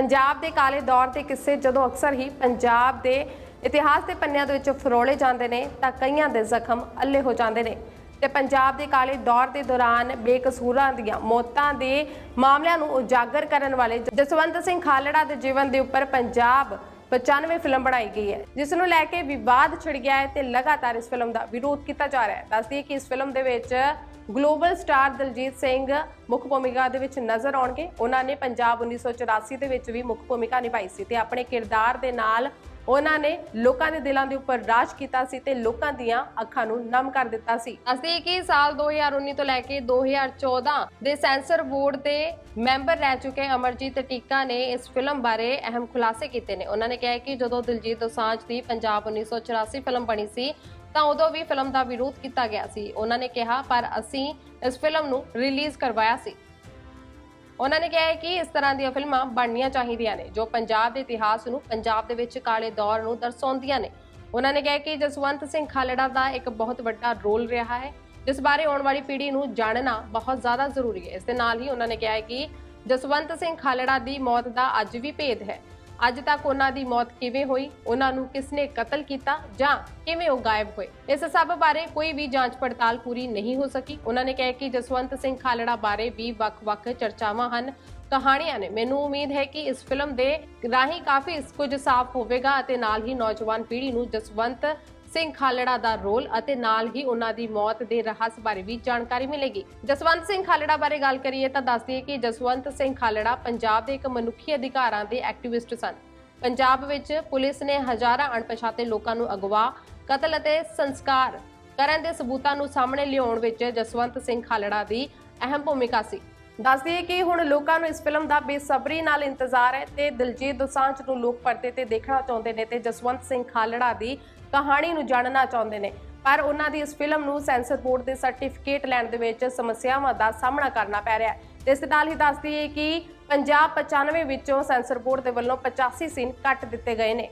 ਪੰਜਾਬ ਦੇ ਕਾਲੇ ਦੌਰ ਦੇ ਕਿੱਸੇ ਜਦੋਂ ਅਕਸਰ ਹੀ ਪੰਜਾਬ ਦੇ ਇਤਿਹਾਸ ਦੇ ਪੰਨਿਆਂ ਦੇ ਵਿੱਚ ਫਰੋਲੇ ਜਾਂਦੇ ਨੇ, ਤਾਂ ਕਈਆਂ ਦੇ ਜ਼ਖਮ ਅੱਲੇ ਹੋ ਜਾਂਦੇ ਨੇ। ਤੇ ਪੰਜਾਬ ਦੇ ਕਾਲੇ ਦੌਰ ਦੇ ਦੌਰਾਨ ਬੇਕਸੂਰਾਂ ਦੀਆਂ ਮੌਤਾਂ ਦੇ ਮਾਮਲਿਆਂ ਨੂੰ ਉਜਾਗਰ ਕਰਨ ਵਾਲੇ ਜਸਵੰਤ ਸਿੰਘ ਖਾਲੜਾ ਦੇ ਜੀਵਨ ਦੇ ਉੱਪਰ ਪੰਜਾਬ 95 ਫਿਲਮ ਬਣਾਈ ਗਈ ਹੈ, ਜਿਸ ਨੂੰ ਲੈ ਕੇ ਵਿਵਾਦ ਛਿੜ ਗਿਆ ਹੈ ਤੇ ਲਗਾਤਾਰ ਇਸ ਫਿਲਮ ਦਾ ਵਿਰੋਧ ਕੀਤਾ ਜਾ ਰਿਹਾ ਹੈ। ਦੱਸਦੀ ਕਿ ਇਸ ਫਿਲਮ ਦੇ ਵਿੱਚ ਗਲੋਬਲ ਸਟਾਰ ਦਲਜੀਤ ਸਿੰਘ ਮੁੱਖ ਭੂਮਿਕਾ ਦੇ ਵਿੱਚ ਨਜ਼ਰ ਆਉਣਗੇ। ਉਹਨਾਂ ਨੇ ਪੰਜਾਬ 1984 ਦੇ ਵਿੱਚ ਵੀ ਮੁੱਖ ਭੂਮਿਕਾ ਨਿਭਾਈ ਸੀ ਤੇ ਆਪਣੇ ਕਿਰਦਾਰ ਦੇ ਨਾਲ ਉਹਨਾਂ ਨੇ ਲੋਕਾਂ ਦੇ ਦਿਲਾਂ ਦੇ ਉੱਪਰ ਰਾਜ ਕੀਤਾ ਸੀ ਤੇ ਲੋਕਾਂ ਦੀਆਂ ਅੱਖਾਂ ਨੂੰ ਨਮ ਕਰ ਦਿੱਤਾ ਸੀ। ਅਸੀਂ ਕਿ ਸਾਲ 2019 ਤੋਂ ਲੈ ਕੇ 2014 ਦੇ ਸੈਂਸਰ ਬੋਰਡ ਦੇ ਮੈਂਬਰ ਰਹਿ ਚੁੱਕੇ ਅਮਰਜੀਤ ਟੀਕਾ ਨੇ ਇਸ ਫਿਲਮ ਬਾਰੇ ਅਹਿਮ ਖੁਲਾਸੇ ਕੀਤੇ ਨੇ। ਉਹਨਾਂ ਨੇ ਕਿਹਾ ਕਿ ਜਦੋਂ ਦਿਲਜੀਤ ਦੋਸਾਂਝ ਦੀ ਪੰਜਾਬ 1984 ਫਿਲਮ ਬਣੀ ਸੀ, ਤਾਂ ਉਦੋਂ ਵੀ ਫਿਲਮ ਦਾ ਵਿਰੋਧ ਕੀਤਾ ਗਿਆ ਸੀ। ਉਹਨਾਂ ਨੇ ਕਿਹਾ, ਪਰ ਅਸੀਂ ਇਸ ਫਿਲਮ ਨੂੰ ਰਿਲੀਜ਼ ਕਰਵਾਇਆ ਸੀ। ਉਹਨਾਂ ਨੇ ਕਿਹਾ ਹੈ ਕਿ ਇਸ ਤਰ੍ਹਾਂ ਦੀਆਂ ਫਿਲਮਾਂ ਬਣਨੀਆਂ ਚਾਹੀਦੀਆਂ ਨੇ, ਜੋ ਪੰਜਾਬ ਦੇ ਇਤਿਹਾਸ ਨੂੰ, ਪੰਜਾਬ ਦੇ ਵਿੱਚ ਕਾਲੇ ਦੌਰ ਨੂੰ ਦਰਸਾਉਂਦੀਆਂ ਨੇ। ਉਹਨਾਂ ਨੇ ਕਿਹਾ ਕਿ ਜਸਵੰਤ ਸਿੰਘ ਖਾਲੜਾ ਦਾ ਇੱਕ ਬਹੁਤ ਵੱਡਾ ਰੋਲ ਰਿਹਾ ਹੈ। ਜਿਸ ਬਾਰੇ ਆਉਣ ਵਾਲੀ ਪੀੜ੍ਹੀ ਨੂੰ ਜਾਣਨਾ ਬਹੁਤ ਜ਼ਿਆਦਾ ਜ਼ਰੂਰੀ ਹੈ। ਇਸ ਦੇ ਨਾਲ ਹੀ ਉਹਨਾਂ ਨੇ ਕਿਹਾ ਹੈ ਕਿ ਜਸਵੰਤ ਸਿੰਘ ਖਾਲੜਾ ਦੀ ਮੌਤ ਦਾ ਅੱਜ ਵੀ ਭੇਦ ਹੈ। ਅੱਜ ਤੱਕ ਉਹਨਾਂ ਦੀ ਮੌਤ ਕਿਵੇਂ ਹੋਈ, ਉਹਨਾਂ ਨੂੰ ਕਿਸ ਨੇ ਕਤਲ ਕੀਤਾ ਜਾਂ ਕਿਵੇਂ ਉਹ ਗਾਇਬ ਹੋਏ? ਇਸ ਸਭ ਬਾਰੇ ਕੋਈ ਵੀ ਜਾਂਚ ਪੜਤਾਲ ਪੂਰੀ ਨਹੀਂ ਹੋ ਸਕੀ। ਉਹਨਾਂ ਨੇ ਕਿਹਾ ਕਿ ਜਸਵੰਤ ਸਿੰਘ ਖਾਲੜਾ ਬਾਰੇ ਵੀ ਵੱਖ-ਵੱਖ ਚਰਚਾਵਾਂ ਹਨ। ਕਹਾਣੀਆਂ ਨੇ ਮੈਨੂੰ ਉਮੀਦ ਹੈ ਕਿ ਇਸ ਫਿਲਮ ਦੇ ਰਾਹੀਂ ਕਾਫੀ ਇਸ ਕੁਝ ਸਾਫ਼ ਹੋਵੇਗਾ ਅਤੇ ਨਾਲ ਹੀ ਨੌਜਵਾਨ ਪੀੜ੍ਹੀ ਨੂੰ ਜਸਵੰਤ ਸਿੰਘ ਖਾਲੜਾ ਦਾ ਰੋਲ ਅਤੇ ਨਾਲ ਹੀ ਉਹਨਾਂ ਦੀ ਮੌਤ ਦੇ ਰਹੱਸ ਬਾਰੇ ਵੀ ਜਾਣਕਾਰੀ ਮਿਲੇਗੀ। ਜਸਵੰਤ ਸਿੰਘ ਖਾਲੜਾ ਬਾਰੇ ਗੱਲ ਕਰੀਏ ਤਾਂ ਦੱਸ ਦਈਏ ਕਿ ਜਸਵੰਤ ਸਿੰਘ ਖਾਲੜਾ ਪੰਜਾਬ ਦੇ ਇੱਕ ਮਨੁੱਖੀ ਅਧਿਕਾਰਾਂ ਦੇ ਐਕਟਿਵਿਸਟ ਸਨ। ਪੰਜਾਬ ਵਿੱਚ ਪੁਲਿਸ ਨੇ ਹਜ਼ਾਰਾਂ ਅਣਪਛਾਤੇ ਲੋਕਾਂ ਨੂੰ ਅਗਵਾ, ਕਤਲ ਅਤੇ ਸੰਸਕਾਰ ਕਰਨ ਦੇ ਸਬੂਤਾਂ ਨੂੰ ਸਾਹਮਣੇ ਲਿਆਉਣ ਵਿੱਚ ਜਸਵੰਤ ਸਿੰਘ ਖਾਲੜਾ ਦੀ ਅਹਿਮ ਭੂਮਿਕਾ ਸੀ। ਦੱਸ ਦਈਏ ਕਿ ਹੁਣ ਲੋਕਾਂ ਨੂੰ ਇਸ ਫਿਲਮ ਦਾ ਬੇਸਬਰੀ ਨਾਲ ਇੰਤਜ਼ਾਰ ਹੈ ਤੇ ਦਿਲਜੀਤ ਦੋਸਾਂਝ ਨੂੰ ਲੋਕ ਪਰਦੇ ਤੇ ਦੇਖਣਾ ਚਾਹੁੰਦੇ ਨੇ ਤੇ ਜਸਵੰਤ ਸਿੰਘ ਖਾਲੜਾ ਦੀ ਕਹਾਣੀ ਨੂੰ ਜਾਣਨਾ ਚਾਹੁੰਦੇ ਨੇ। ਪਰ ਉਹਨਾਂ ਦੀ ਇਸ ਫਿਲਮ ਨੂੰ ਸੈਂਸਰ ਬੋਰਡ ਦੇ ਸਰਟੀਫਿਕੇਟ ਲੈਣ ਦੇ ਵਿੱਚ ਸਮੱਸਿਆਵਾਂ ਦਾ ਸਾਹਮਣਾ ਕਰਨਾ ਪੈ ਰਿਹਾ ਹੈ। ਤੇ ਇਸ ਦੇ ਨਾਲ ਹੀ ਦੱਸ ਦਈਏ ਕਿ ਪੰਜਾਬ 95 ਵਿੱਚੋਂ ਸੈਂਸਰ ਬੋਰਡ ਦੇ ਵੱਲੋਂ 85 ਸੀਨ ਕੱਟ ਦਿੱਤੇ ਗਏ ਨੇ।